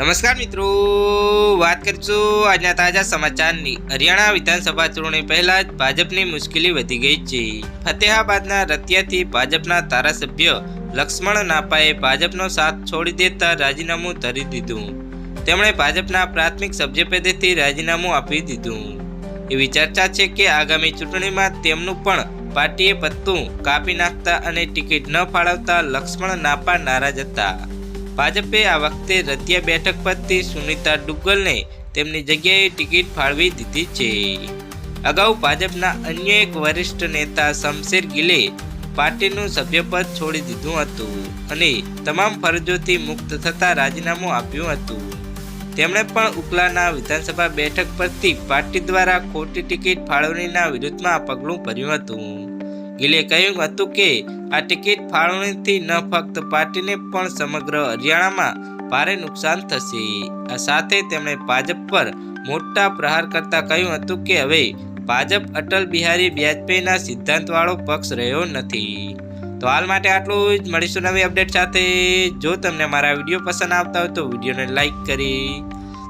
નમસ્કાર મિત્રો, વાત કરીશું આજના તાજા સમાચારની. હરિયાણા વિધાનસભા ચૂંટણી પહેલા જ ભાજપની મુશ્કેલી વધી ગઈ છે. ફતેહાબાદના રતિયાથી ભાજપના ધારાસભ્ય લક્ષ્મણ નાપાએ ભાજપનો સાથ છોડી દેતા રાજીનામું ધરી દીધું. તેમણે ભાજપના પ્રાથમિક સભ્યપદેથી રાજીનામું આપી દીધું. એવી ચર્ચા છે કે આગામી ચૂંટણીમાં તેમનું પણ પાર્ટીએ પત્તું કાપી નાખતા અને ટિકિટ ન ફાળવતા લક્ષ્મણ નાપા નારાજ હતા. ભાજપે આ વખતે રતિયા બેઠક પરથી સુનિતા ડુગ્ગલને તેમની જગ્યાએ ટિકિટ ફાળવી દીધી છે. અગાઉ ભાજપના અન્ય એક વરિષ્ઠ નેતા શમશેર ગિલે પાર્ટીનું સભ્યપદ છોડી દીધું હતું અને તમામ ફરજોથી મુક્ત થતાં રાજીનામું આપ્યું હતું. તેમણે પણ ઉકલાના વિધાનસભા બેઠક પરથી પાર્ટી દ્વારા ખોટી ટિકિટ ફાળવણીના વિરુદ્ધમાં પગલું ભર્યું હતું. ગિલે કહ્યું હતું કે, આ ટિકિટ ફાળવણીથી ન ફક્ત પાર્ટીને પણ સમગ્ર હરિયાણામાં ભારે નુકસાન થશે. આ સાથે તેમણે ભાજપ પર મોટા પ્રહાર કરતા કહ્યું હતું કે, હવે ભાજપ અટલ બિહારી વાજપેયીના સિદ્ધાંતવાળો પક્ષ રહ્યો નથી. તો હાલ માટે આટલું જ. મળીશું નવી અપડેટ સાથે. જો તમને મારા વીડિયો પસંદ આવતા હોય તો વિડીયોને લાઈક કરી